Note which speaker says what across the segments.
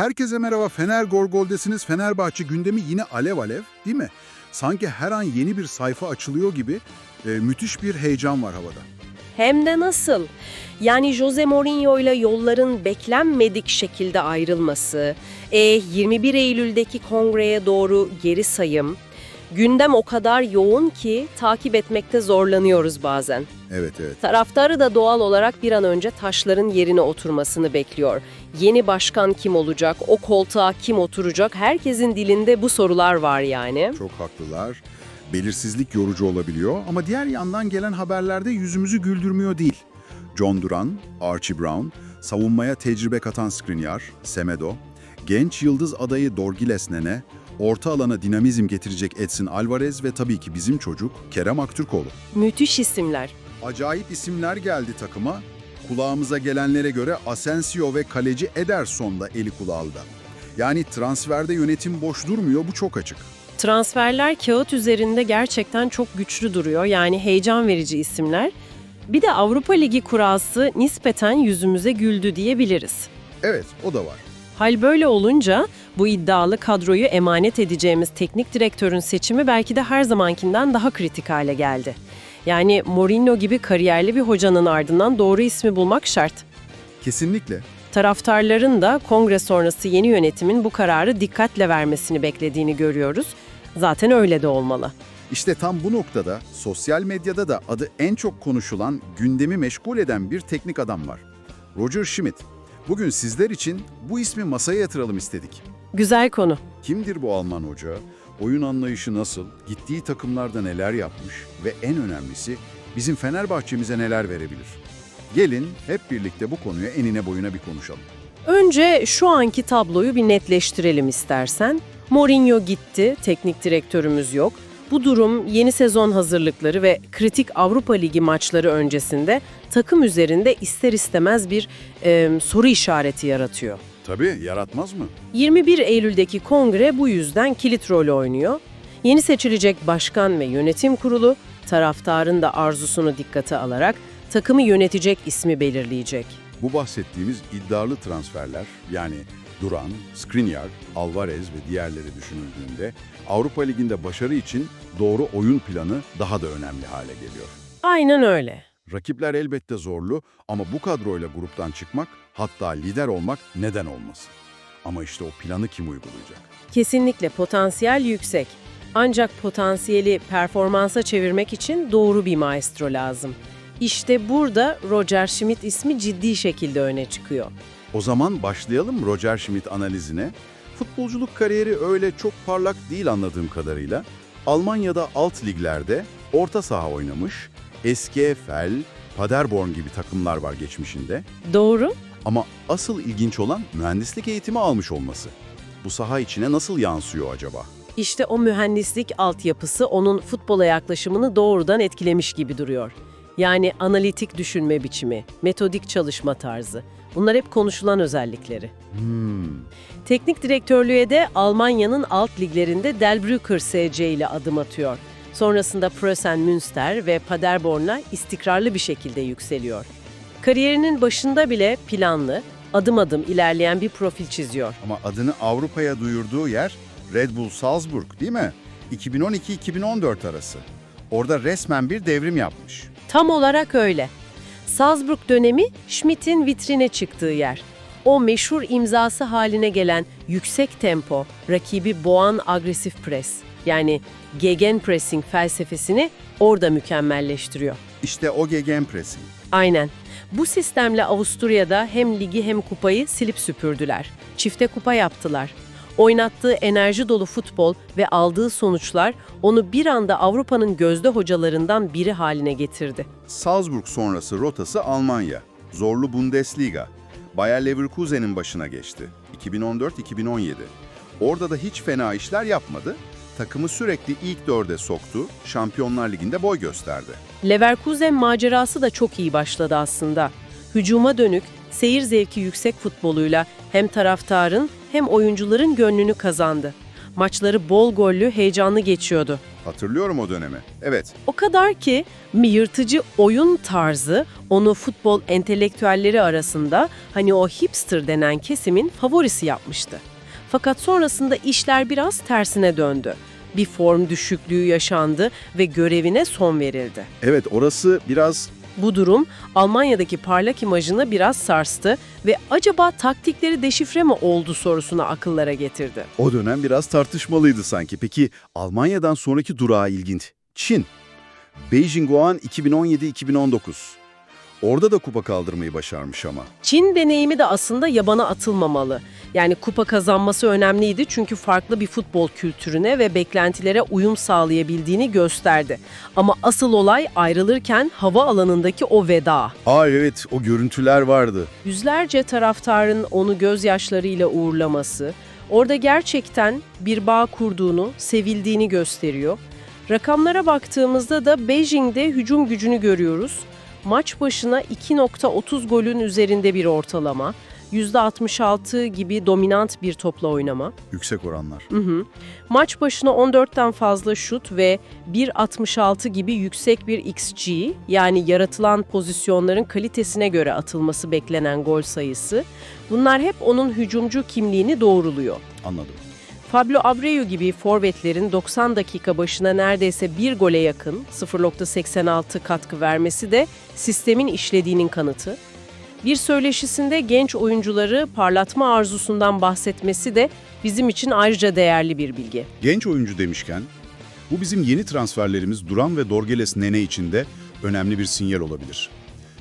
Speaker 1: Herkese merhaba Fener Gorgol'desiniz. Fenerbahçe gündemi yine alev alev değil mi? Sanki her an yeni bir sayfa açılıyor gibi e, müthiş bir heyecan var havada.
Speaker 2: Hem de nasıl? Yani Jose Mourinho ile yolların beklenmedik şekilde ayrılması, e, 21 Eylül'deki kongreye doğru geri sayım, gündem o kadar yoğun ki takip etmekte zorlanıyoruz bazen.
Speaker 1: Evet evet.
Speaker 2: Taraftarı da doğal olarak bir an önce taşların yerine oturmasını bekliyor. Yeni başkan kim olacak, o koltuğa kim oturacak, herkesin dilinde bu sorular var yani.
Speaker 1: Çok haklılar. Belirsizlik yorucu olabiliyor ama diğer yandan gelen haberlerde yüzümüzü güldürmüyor değil. John Duran, Archie Brown, savunmaya tecrübe katan Skriniar, Semedo, genç yıldız adayı Dorgiles Nene, orta alana dinamizm getirecek Edson Alvarez ve tabii ki bizim çocuk Kerem Aktürkoğlu.
Speaker 2: Müthiş isimler.
Speaker 1: Acayip isimler geldi takıma. Kulağımıza gelenlere göre Asensio ve kaleci Ederson da eli kulağında. Yani transferde yönetim boş durmuyor bu çok açık.
Speaker 2: Transferler kağıt üzerinde gerçekten çok güçlü duruyor. Yani heyecan verici isimler. Bir de Avrupa Ligi kurası nispeten yüzümüze güldü diyebiliriz.
Speaker 1: Evet o da var.
Speaker 2: Hal böyle olunca bu iddialı kadroyu emanet edeceğimiz teknik direktörün seçimi belki de her zamankinden daha kritik hale geldi. Yani Mourinho gibi kariyerli bir hocanın ardından doğru ismi bulmak şart.
Speaker 1: Kesinlikle.
Speaker 2: Taraftarların da kongre sonrası yeni yönetimin bu kararı dikkatle vermesini beklediğini görüyoruz. Zaten öyle de olmalı.
Speaker 1: İşte tam bu noktada sosyal medyada da adı en çok konuşulan, gündemi meşgul eden bir teknik adam var. Roger Schmidt. Bugün sizler için bu ismi masaya yatıralım istedik.
Speaker 2: Güzel konu.
Speaker 1: Kimdir bu Alman hoca? Oyun anlayışı nasıl? Gittiği takımlarda neler yapmış? Ve en önemlisi bizim Fenerbahçe'mize neler verebilir? Gelin hep birlikte bu konuya enine boyuna bir konuşalım.
Speaker 2: Önce şu anki tabloyu bir netleştirelim istersen. Mourinho gitti, teknik direktörümüz yok. Bu durum yeni sezon hazırlıkları ve kritik Avrupa Ligi maçları öncesinde takım üzerinde ister istemez bir e, soru işareti yaratıyor.
Speaker 1: Tabii yaratmaz mı?
Speaker 2: 21 Eylül'deki kongre bu yüzden kilit rol oynuyor. Yeni seçilecek başkan ve yönetim kurulu taraftarın da arzusunu dikkate alarak takımı yönetecek ismi belirleyecek.
Speaker 1: Bu bahsettiğimiz iddialı transferler yani Duran, Skriniar, Alvarez ve diğerleri düşünüldüğünde Avrupa Ligi'nde başarı için doğru oyun planı daha da önemli hale geliyor.
Speaker 2: Aynen öyle.
Speaker 1: Rakipler elbette zorlu ama bu kadroyla gruptan çıkmak hatta lider olmak neden olmasın? Ama işte o planı kim uygulayacak?
Speaker 2: Kesinlikle potansiyel yüksek. Ancak potansiyeli performansa çevirmek için doğru bir maestro lazım. İşte burada Roger Schmidt ismi ciddi şekilde öne çıkıyor.
Speaker 1: O zaman başlayalım Roger Schmidt analizine. Futbolculuk kariyeri öyle çok parlak değil anladığım kadarıyla. Almanya'da alt liglerde orta saha oynamış, SGFL, Paderborn gibi takımlar var geçmişinde.
Speaker 2: Doğru.
Speaker 1: Ama asıl ilginç olan mühendislik eğitimi almış olması. Bu saha içine nasıl yansıyor acaba?
Speaker 2: İşte o mühendislik altyapısı onun futbola yaklaşımını doğrudan etkilemiş gibi duruyor. Yani analitik düşünme biçimi, metodik çalışma tarzı. Bunlar hep konuşulan özellikleri.
Speaker 1: Hmm,
Speaker 2: Teknik direktörlüğe de Almanya'nın alt liglerinde Delbrücker SC ile adım atıyor. Sonrasında Preußen Münster ve Paderborn'la istikrarlı bir şekilde yükseliyor. Kariyerinin başında bile planlı, adım adım ilerleyen bir profil çiziyor.
Speaker 1: ama adını Avrupa'ya duyurduğu yer Red Bull Salzburg değil mi? 2012-2014 arası. Orada resmen bir devrim yapmış.
Speaker 2: Tam olarak öyle. Salzburg dönemi Schmidt'in vitrine çıktığı yer. O meşhur imzası haline gelen yüksek tempo, rakibi boğan agresif pres yani gegenpressing felsefesini orada mükemmelleştiriyor.
Speaker 1: İşte o gegenpressing.
Speaker 2: Aynen. Bu sistemle Avusturya'da hem ligi hem kupayı silip süpürdüler. Çifte kupa yaptılar. Oynattığı enerji dolu futbol ve aldığı sonuçlar onu bir anda Avrupa'nın gözde hocalarından biri haline getirdi.
Speaker 1: Salzburg sonrası rotası Almanya. Zorlu Bundesliga. Bayer Leverkusen'in başına geçti. 2014-2017. Orada da hiç fena işler yapmadı. Takımı sürekli ilk dörde soktu, Şampiyonlar Ligi'nde boy gösterdi.
Speaker 2: Leverkusen macerası da çok iyi başladı aslında. Hücuma dönük, seyir zevki yüksek futboluyla hem taraftarın hem oyuncuların gönlünü kazandı. Maçları bol gollü, heyecanlı geçiyordu.
Speaker 1: Hatırlıyorum o dönemi. Evet,
Speaker 2: O kadar ki yırtıcı oyun tarzı onu futbol entelektüelleri arasında hani o hipster denen kesimin favorisi yapmıştı. Fakat sonrasında işler biraz tersine döndü. Bir form düşüklüğü yaşandı ve görevine son verildi.
Speaker 1: evet orası biraz
Speaker 2: Bu durum Almanya'daki parlak imajını biraz sarstı ve acaba taktikleri deşifre mi oldu sorusunu akıllara getirdi.
Speaker 1: o dönem biraz tartışmalıydı sanki. Peki Almanya'dan sonraki durağı ilginç. Çin. Beijing Guan 2017-2019. Orada da kupa kaldırmayı başarmış ama.
Speaker 2: Çin deneyimi de aslında yabana atılmamalı. Yani kupa kazanması önemliydi çünkü farklı bir futbol kültürüne ve beklentilere uyum sağlayabildiğini gösterdi. Ama asıl olay ayrılırken hava alanındaki o veda.
Speaker 1: Aa evet o görüntüler vardı.
Speaker 2: Yüzlerce taraftarın onu gözyaşlarıyla uğurlaması, orada gerçekten bir bağ kurduğunu, sevildiğini gösteriyor. Rakamlara baktığımızda da Beijing'de hücum gücünü görüyoruz. Maç başına 2.30 golün üzerinde bir ortalama, %66 gibi dominant bir topla oynama.
Speaker 1: Yüksek oranlar.
Speaker 2: Hı hı. Maç başına 14'ten fazla şut ve 1.66 gibi yüksek bir XG yani yaratılan pozisyonların kalitesine göre atılması beklenen gol sayısı. Bunlar hep onun hücumcu kimliğini doğruluyor.
Speaker 1: Anladım.
Speaker 2: Fabio Abreu gibi forvetlerin 90 dakika başına neredeyse bir gole yakın 0.86 katkı vermesi de sistemin işlediğinin kanıtı. Bir söyleşisinde genç oyuncuları parlatma arzusundan bahsetmesi de bizim için ayrıca değerli bir bilgi.
Speaker 1: Genç oyuncu demişken, bu bizim yeni transferlerimiz Duran ve Dorgeles Nene için de önemli bir sinyal olabilir.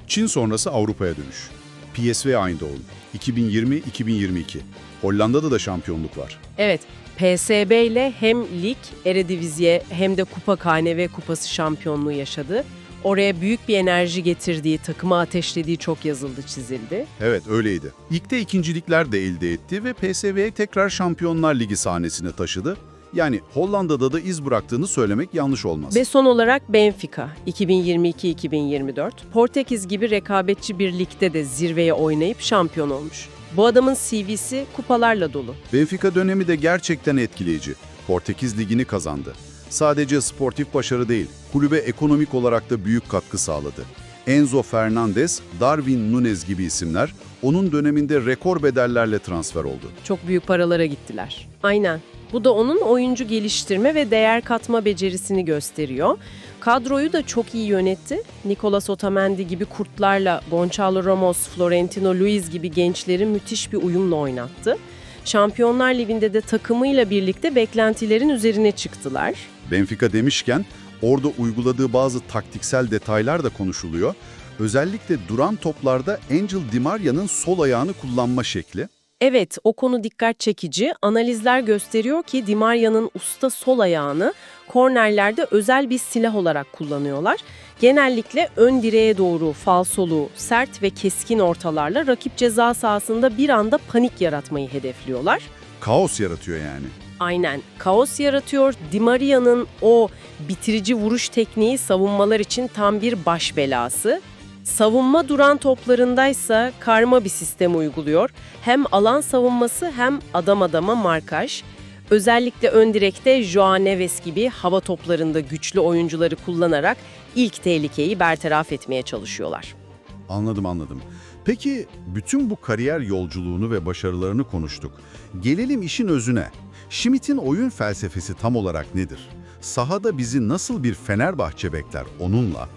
Speaker 1: Çin sonrası Avrupa'ya dönüş. PSV Eindhoven 2020-2022. Hollanda'da da şampiyonluk var.
Speaker 2: Evet, PSB ile hem lig, Eredivisie hem de Kupa Kane ve Kupası şampiyonluğu yaşadı. Oraya büyük bir enerji getirdiği, takımı ateşlediği çok yazıldı, çizildi.
Speaker 1: Evet öyleydi. Ligde ikincilikler de elde etti ve PSV'ye tekrar Şampiyonlar Ligi sahnesine taşıdı. Yani Hollanda'da da iz bıraktığını söylemek yanlış olmaz.
Speaker 2: Ve son olarak Benfica 2022-2024. Portekiz gibi rekabetçi bir ligde de zirveye oynayıp şampiyon olmuş. Bu adamın CV'si kupalarla dolu.
Speaker 1: Benfica dönemi de gerçekten etkileyici. Portekiz Ligi'ni kazandı. Sadece sportif başarı değil, kulübe ekonomik olarak da büyük katkı sağladı. Enzo Fernandez, Darwin Nunez gibi isimler onun döneminde rekor bedellerle transfer oldu.
Speaker 2: Çok büyük paralara gittiler. Aynen. Bu da onun oyuncu geliştirme ve değer katma becerisini gösteriyor. Kadroyu da çok iyi yönetti. Nicolas Otamendi gibi kurtlarla Gonçalo Ramos, Florentino Luiz gibi gençleri müthiş bir uyumla oynattı. Şampiyonlar Ligi'nde de takımıyla birlikte beklentilerin üzerine çıktılar.
Speaker 1: Benfica demişken orada uyguladığı bazı taktiksel detaylar da konuşuluyor. Özellikle duran toplarda Angel Di Maria'nın sol ayağını kullanma şekli.
Speaker 2: Evet, o konu dikkat çekici. Analizler gösteriyor ki Di Maria'nın usta sol ayağını kornerlerde özel bir silah olarak kullanıyorlar. Genellikle ön direğe doğru falsolu, sert ve keskin ortalarla rakip ceza sahasında bir anda panik yaratmayı hedefliyorlar.
Speaker 1: Kaos yaratıyor yani.
Speaker 2: Aynen. Kaos yaratıyor. Di Maria'nın o bitirici vuruş tekniği savunmalar için tam bir baş belası. Savunma duran toplarındaysa karma bir sistem uyguluyor. Hem alan savunması hem adam adama markaj. Özellikle ön direkte Joao Neves gibi hava toplarında güçlü oyuncuları kullanarak ilk tehlikeyi bertaraf etmeye çalışıyorlar.
Speaker 1: Anladım anladım. Peki bütün bu kariyer yolculuğunu ve başarılarını konuştuk. Gelelim işin özüne. Schmidt'in oyun felsefesi tam olarak nedir? Sahada bizi nasıl bir Fenerbahçe bekler onunla?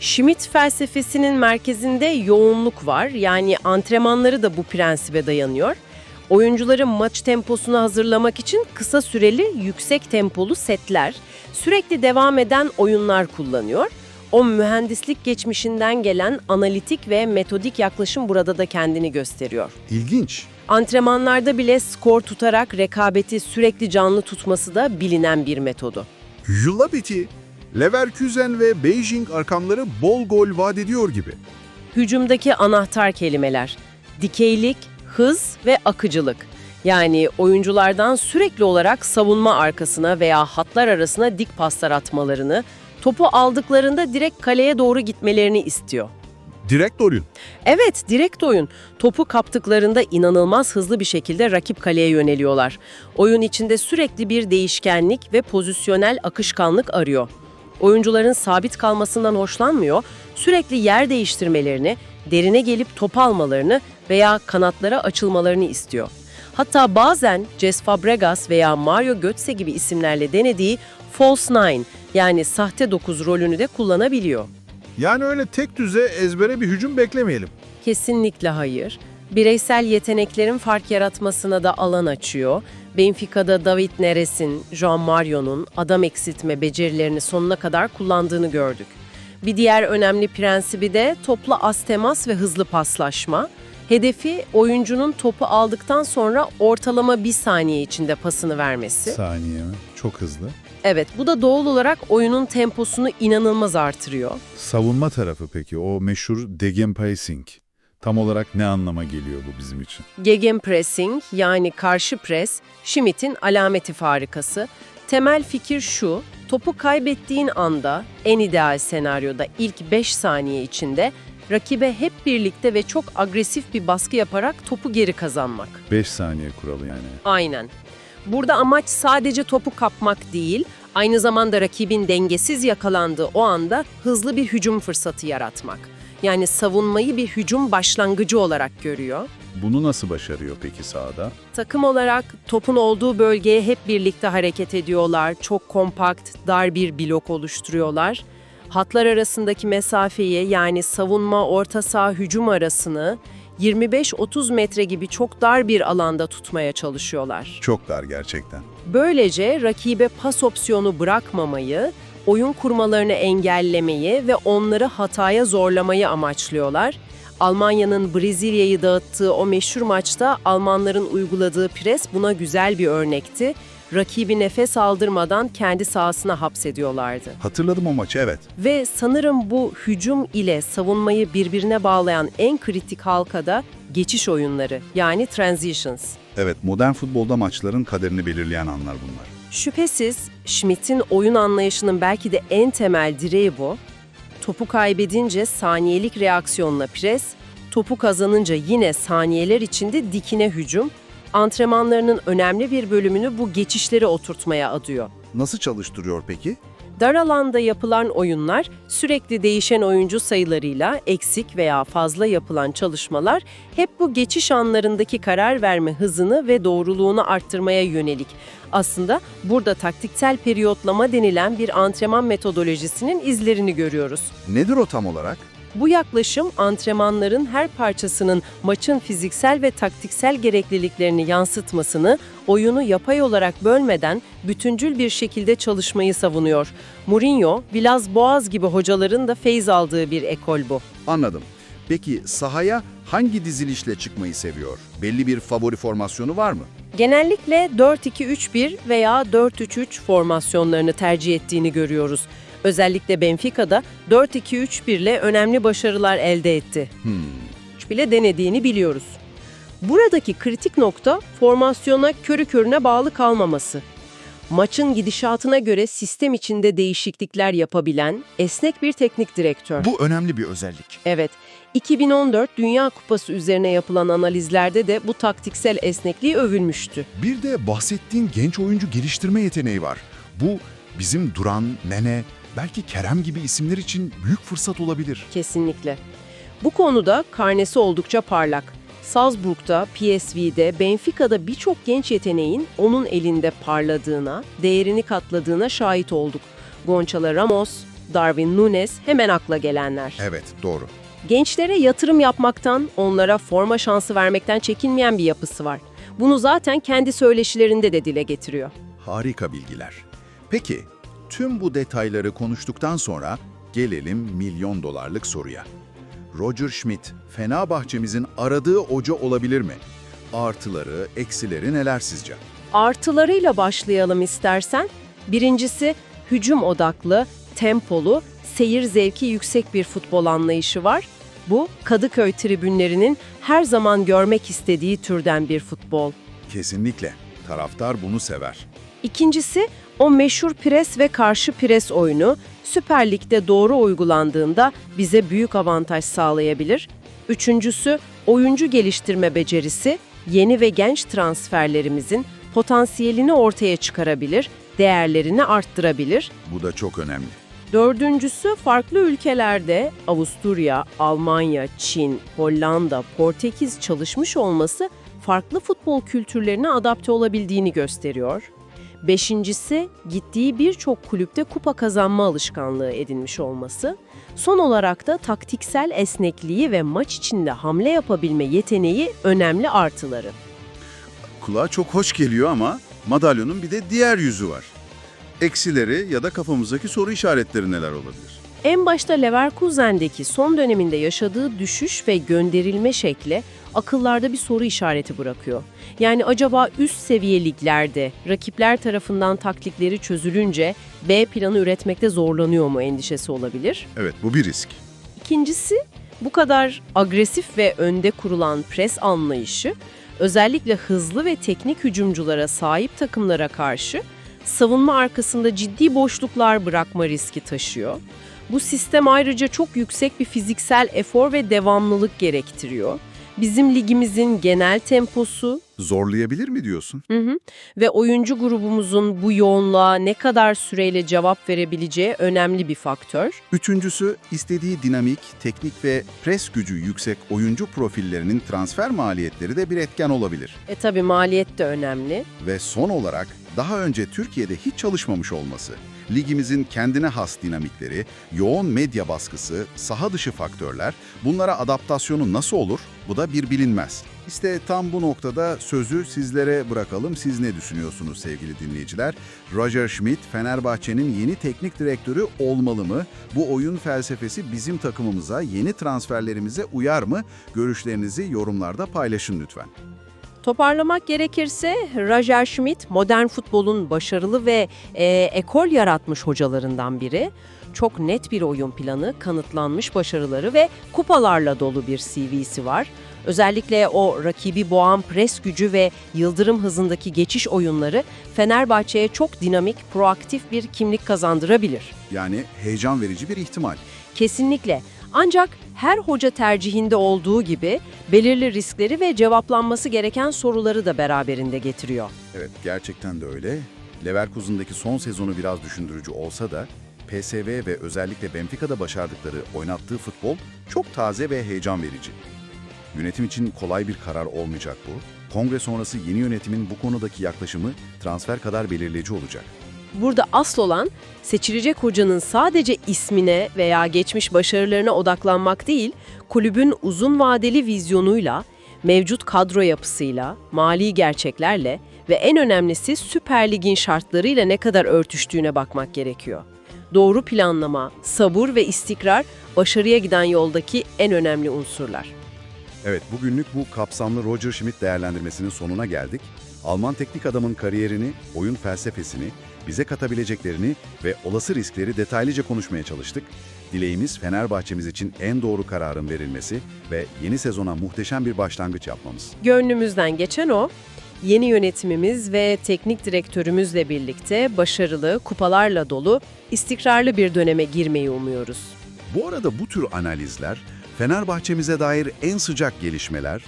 Speaker 2: Schmidt felsefesinin merkezinde yoğunluk var. Yani antrenmanları da bu prensibe dayanıyor. Oyuncuların maç temposunu hazırlamak için kısa süreli yüksek tempolu setler, sürekli devam eden oyunlar kullanıyor. O mühendislik geçmişinden gelen analitik ve metodik yaklaşım burada da kendini gösteriyor.
Speaker 1: İlginç.
Speaker 2: Antrenmanlarda bile skor tutarak rekabeti sürekli canlı tutması da bilinen bir metodu.
Speaker 1: Yılabiti, Leverkusen ve Beijing arkamları bol gol vaat ediyor gibi.
Speaker 2: Hücumdaki anahtar kelimeler dikeylik, hız ve akıcılık. Yani oyunculardan sürekli olarak savunma arkasına veya hatlar arasına dik paslar atmalarını, topu aldıklarında direkt kaleye doğru gitmelerini istiyor.
Speaker 3: Direkt oyun.
Speaker 2: Evet, direkt oyun. Topu kaptıklarında inanılmaz hızlı bir şekilde rakip kaleye yöneliyorlar. Oyun içinde sürekli bir değişkenlik ve pozisyonel akışkanlık arıyor. Oyuncuların sabit kalmasından hoşlanmıyor, sürekli yer değiştirmelerini, derine gelip top almalarını veya kanatlara açılmalarını istiyor. Hatta bazen Cesc Fabregas veya Mario Götze gibi isimlerle denediği false nine yani sahte dokuz rolünü de kullanabiliyor.
Speaker 3: Yani öyle tek düze ezbere bir hücum beklemeyelim.
Speaker 2: Kesinlikle hayır. Bireysel yeteneklerin fark yaratmasına da alan açıyor. Benfica'da David Neres'in, João Mario'nun adam eksiltme becerilerini sonuna kadar kullandığını gördük. Bir diğer önemli prensibi de topla az temas ve hızlı paslaşma. Hedefi oyuncunun topu aldıktan sonra ortalama bir saniye içinde pasını vermesi.
Speaker 3: Saniye mi? Çok hızlı.
Speaker 2: Evet, bu da doğal olarak oyunun temposunu inanılmaz artırıyor.
Speaker 3: Savunma tarafı peki o meşhur Gegenpressing. Tam olarak ne anlama geliyor bu bizim için?
Speaker 2: Gegenpressing yani karşı pres, Schmidt'in alameti farikası. Temel fikir şu, topu kaybettiğin anda en ideal senaryoda ilk 5 saniye içinde rakibe hep birlikte ve çok agresif bir baskı yaparak topu geri kazanmak.
Speaker 3: 5 saniye kuralı yani.
Speaker 2: Aynen. Burada amaç sadece topu kapmak değil, aynı zamanda rakibin dengesiz yakalandığı o anda hızlı bir hücum fırsatı yaratmak. Yani savunmayı bir hücum başlangıcı olarak görüyor.
Speaker 3: Bunu nasıl başarıyor peki sahada?
Speaker 2: Takım olarak topun olduğu bölgeye hep birlikte hareket ediyorlar. Çok kompakt, dar bir blok oluşturuyorlar. Hatlar arasındaki mesafeyi yani savunma, orta saha, hücum arasını 25-30 metre gibi çok dar bir alanda tutmaya çalışıyorlar.
Speaker 3: Çok dar gerçekten.
Speaker 2: Böylece rakibe pas opsiyonu bırakmamayı, oyun kurmalarını engellemeyi ve onları hataya zorlamayı amaçlıyorlar. Almanya'nın Brezilya'yı dağıttığı o meşhur maçta Almanların uyguladığı pres buna güzel bir örnekti. Rakibi nefes aldırmadan kendi sahasına hapsediyorlardı.
Speaker 3: Hatırladım o maçı evet.
Speaker 2: Ve sanırım bu hücum ile savunmayı birbirine bağlayan en kritik halka da geçiş oyunları yani transitions.
Speaker 1: Evet, modern futbolda maçların kaderini belirleyen anlar bunlar.
Speaker 2: Şüphesiz Schmidt'in oyun anlayışının belki de en temel direği bu. Topu kaybedince saniyelik reaksiyonla pres, topu kazanınca yine saniyeler içinde dikine hücum, antrenmanlarının önemli bir bölümünü bu geçişleri oturtmaya adıyor.
Speaker 1: Nasıl çalıştırıyor peki?
Speaker 2: Dar alanda yapılan oyunlar sürekli değişen oyuncu sayılarıyla eksik veya fazla yapılan çalışmalar hep bu geçiş anlarındaki karar verme hızını ve doğruluğunu arttırmaya yönelik. Aslında burada taktiksel periyotlama denilen bir antrenman metodolojisinin izlerini görüyoruz.
Speaker 1: Nedir o tam olarak?
Speaker 2: Bu yaklaşım antrenmanların her parçasının maçın fiziksel ve taktiksel gerekliliklerini yansıtmasını, oyunu yapay olarak bölmeden bütüncül bir şekilde çalışmayı savunuyor. Mourinho, Villas-Boas gibi hocaların da feyz aldığı bir ekol bu.
Speaker 1: Anladım. Peki sahaya hangi dizilişle çıkmayı seviyor? Belli bir favori formasyonu var mı?
Speaker 2: Genellikle 4-2-3-1 veya 4-3-3 formasyonlarını tercih ettiğini görüyoruz. Özellikle Benfica'da 4-2-3-1 ile önemli başarılar elde etti. Hiç bile denediğini biliyoruz. Buradaki kritik nokta formasyona körü körüne bağlı kalmaması. Maçın gidişatına göre sistem içinde değişiklikler yapabilen esnek bir teknik direktör.
Speaker 4: Bu önemli bir özellik.
Speaker 2: Evet, 2014 Dünya Kupası üzerine yapılan analizlerde de bu taktiksel esnekliği övülmüştü.
Speaker 4: Bir de bahsettiğin genç oyuncu geliştirme yeteneği var. Bu bizim Duran, Nene, belki Kerem gibi isimler için büyük fırsat olabilir.
Speaker 2: Kesinlikle. Bu konuda karnesi oldukça parlak. Salzburg'da, PSV'de, Benfica'da birçok genç yeteneğin onun elinde parladığına, değerini katladığına şahit olduk. Gonçalo Ramos, Darwin Nunes hemen akla gelenler.
Speaker 1: Evet, doğru.
Speaker 2: Gençlere yatırım yapmaktan, onlara forma şansı vermekten çekinmeyen bir yapısı var. Bunu zaten kendi söyleşilerinde de dile getiriyor.
Speaker 1: Harika bilgiler. Peki, tüm bu detayları konuştuktan sonra gelelim milyon dolarlık soruya. Roger Schmidt, Fenerbahçe'mizin aradığı hoca olabilir mi? Artıları, eksileri neler sizce?
Speaker 2: Artılarıyla başlayalım istersen. Birincisi hücum odaklı, tempolu, seyir zevki yüksek bir futbol anlayışı var. Bu Kadıköy tribünlerinin her zaman görmek istediği türden bir futbol.
Speaker 1: Kesinlikle. Taraftar bunu sever.
Speaker 2: İkincisi o meşhur pres ve karşı pres oyunu Süper Lig'de doğru uygulandığında bize büyük avantaj sağlayabilir. Üçüncüsü oyuncu geliştirme becerisi yeni ve genç transferlerimizin potansiyelini ortaya çıkarabilir, değerlerini arttırabilir.
Speaker 1: Bu da çok önemli.
Speaker 2: Dördüncüsü farklı ülkelerde Avusturya, Almanya, Çin, Hollanda, Portekiz çalışmış olması farklı futbol kültürlerine adapte olabildiğini gösteriyor. Beşincisi gittiği birçok kulüpte kupa kazanma alışkanlığı edinmiş olması. Son olarak da taktiksel esnekliği ve maç içinde hamle yapabilme yeteneği önemli artıları.
Speaker 1: Kulağa çok hoş geliyor ama madalyonun bir de diğer yüzü var. Eksileri ya da kafamızdaki soru işaretleri neler olabilir?
Speaker 2: En başta Leverkusen'deki son döneminde yaşadığı düşüş ve gönderilme şekli akıllarda bir soru işareti bırakıyor. Yani acaba üst seviye liglerde rakipler tarafından taktikleri çözülünce B planı üretmekte zorlanıyor mu endişesi olabilir.
Speaker 1: Evet bu bir risk.
Speaker 2: İkincisi bu kadar agresif ve önde kurulan pres anlayışı özellikle hızlı ve teknik hücumculara sahip takımlara karşı savunma arkasında ciddi boşluklar bırakma riski taşıyor. Bu sistem ayrıca çok yüksek bir fiziksel efor ve devamlılık gerektiriyor. Bizim ligimizin genel temposu
Speaker 1: Zorlayabilir mi diyorsun?
Speaker 2: hı hı, ve oyuncu grubumuzun bu yoğunluğa ne kadar süreyle cevap verebileceği önemli bir faktör.
Speaker 1: Üçüncüsü istediği dinamik, teknik ve pres gücü yüksek oyuncu profillerinin transfer maliyetleri de bir etken olabilir.
Speaker 2: E tabi maliyet de önemli.
Speaker 1: Ve son olarak daha önce Türkiye'de hiç çalışmamış olması. Ligimizin kendine has dinamikleri, yoğun medya baskısı, saha dışı faktörler, bunlara adaptasyonu nasıl olur? Bu da bir bilinmez. İşte tam bu noktada sözü sizlere bırakalım. Siz ne düşünüyorsunuz sevgili dinleyiciler? Roger Schmidt, Fenerbahçe'nin yeni teknik direktörü olmalı mı? Bu oyun felsefesi bizim takımımıza, yeni transferlerimize uyar mı? Görüşlerinizi yorumlarda paylaşın lütfen.
Speaker 2: Toparlamak gerekirse Roger Schmidt modern futbolun başarılı ve e, ekol yaratmış hocalarından biri. Çok net bir oyun planı, kanıtlanmış başarıları ve kupalarla dolu bir CV'si var. Özellikle o rakibi boğan pres gücü ve yıldırım hızındaki geçiş oyunları Fenerbahçe'ye çok dinamik, proaktif bir kimlik kazandırabilir.
Speaker 1: Yani heyecan verici bir ihtimal.
Speaker 2: Kesinlikle. Ancak her hoca tercihinde olduğu gibi belirli riskleri ve cevaplanması gereken soruları da beraberinde getiriyor.
Speaker 1: Evet, gerçekten de öyle. Leverkusen'daki son sezonu biraz düşündürücü olsa da PSV ve özellikle Benfica'da başardıkları oynattığı futbol çok taze ve heyecan verici. Yönetim için kolay bir karar olmayacak bu. Kongre sonrası yeni yönetimin bu konudaki yaklaşımı transfer kadar belirleyici olacak.
Speaker 2: Burada asıl olan seçilecek hocanın sadece ismine veya geçmiş başarılarına odaklanmak değil, kulübün uzun vadeli vizyonuyla, mevcut kadro yapısıyla, mali gerçeklerle ve en önemlisi Süper Lig'in şartlarıyla ne kadar örtüştüğüne bakmak gerekiyor. Doğru planlama, sabır ve istikrar başarıya giden yoldaki en önemli unsurlar.
Speaker 1: Evet, bugünlük bu kapsamlı Roger Schmidt değerlendirmesinin sonuna geldik. Alman teknik adamın kariyerini, oyun felsefesini, bize katabileceklerini ve olası riskleri detaylıca konuşmaya çalıştık. Dileğimiz Fenerbahçemiz için en doğru kararın verilmesi ve yeni sezona muhteşem bir başlangıç yapmamız.
Speaker 2: Gönlümüzden geçen o, yeni yönetimimiz ve teknik direktörümüzle birlikte başarılı, kupalarla dolu, istikrarlı bir döneme girmeyi umuyoruz.
Speaker 1: Bu arada bu tür analizler, Fenerbahçemize dair en sıcak gelişmeler,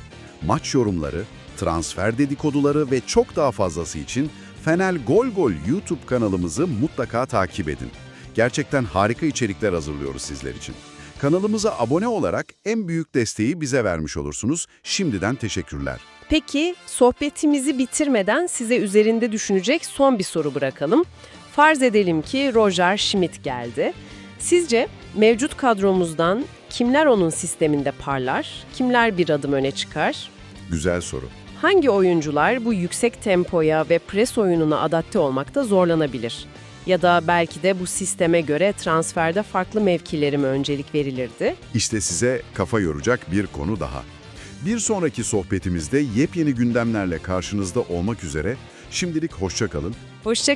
Speaker 1: maç yorumları, transfer dedikoduları ve çok daha fazlası için Fener Gol Gol YouTube kanalımızı mutlaka takip edin. Gerçekten harika içerikler hazırlıyoruz sizler için. Kanalımıza abone olarak en büyük desteği bize vermiş olursunuz. Şimdiden teşekkürler.
Speaker 2: Peki sohbetimizi bitirmeden size üzerinde düşünecek son bir soru bırakalım. Farz edelim ki Roger Schmidt geldi. Sizce mevcut kadromuzdan kimler onun sisteminde parlar, kimler bir adım öne çıkar?
Speaker 1: Güzel soru.
Speaker 2: Hangi oyuncular bu yüksek tempoya ve pres oyununa adapte olmakta zorlanabilir? Ya da belki de bu sisteme göre transferde farklı mevkilere mi öncelik verilirdi?
Speaker 1: İşte size kafa yoracak bir konu daha. Bir sonraki sohbetimizde yepyeni gündemlerle karşınızda olmak üzere şimdilik hoşça kalın.
Speaker 2: Hoşça